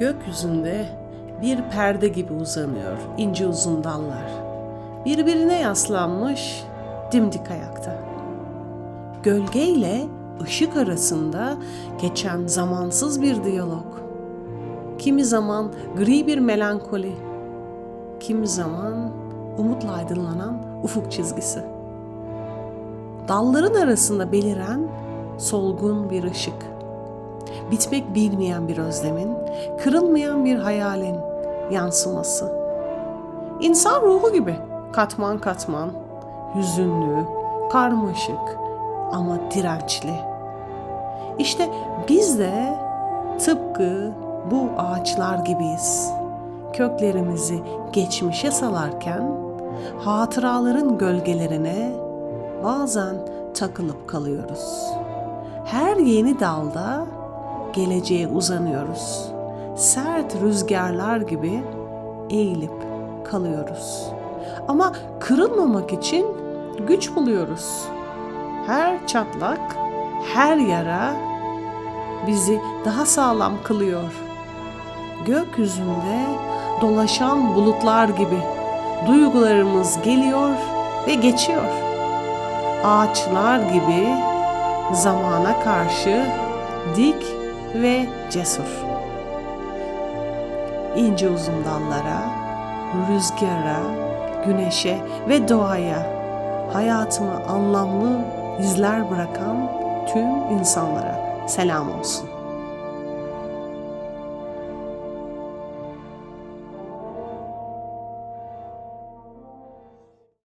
Gökyüzünde bir perde gibi uzanıyor ince uzun dallar. Birbirine yaslanmış dimdik ayakta. Gölge ile ışık arasında geçen zamansız bir diyalog. Kimi zaman gri bir melankoli, kimi zaman umutla aydınlanan ufuk çizgisi. Dalların arasında beliren solgun bir ışık. Bitmek bilmeyen bir özlemin, kırılmayan bir hayalin yansıması. İnsan ruhu gibi katman katman, hüzünlü, karmaşık ama dirençli. İşte biz de tıpkı bu ağaçlar gibiyiz. Köklerimizi geçmişe salarken hatıraların gölgelerine bazen takılıp kalıyoruz. Her yeni dalda geleceğe uzanıyoruz. Sert rüzgarlar gibi eğilip kalıyoruz. Ama kırılmamak için güç buluyoruz. Her çatlak, her yara bizi daha sağlam kılıyor. Gökyüzünde dolaşan bulutlar gibi duygularımız geliyor ve geçiyor. Ağaçlar gibi zamana karşı dik ve cesur. İnce uzun dallara, rüzgara, güneşe ve doğaya hayatıma anlamlı izler bırakan tüm insanlara selam olsun.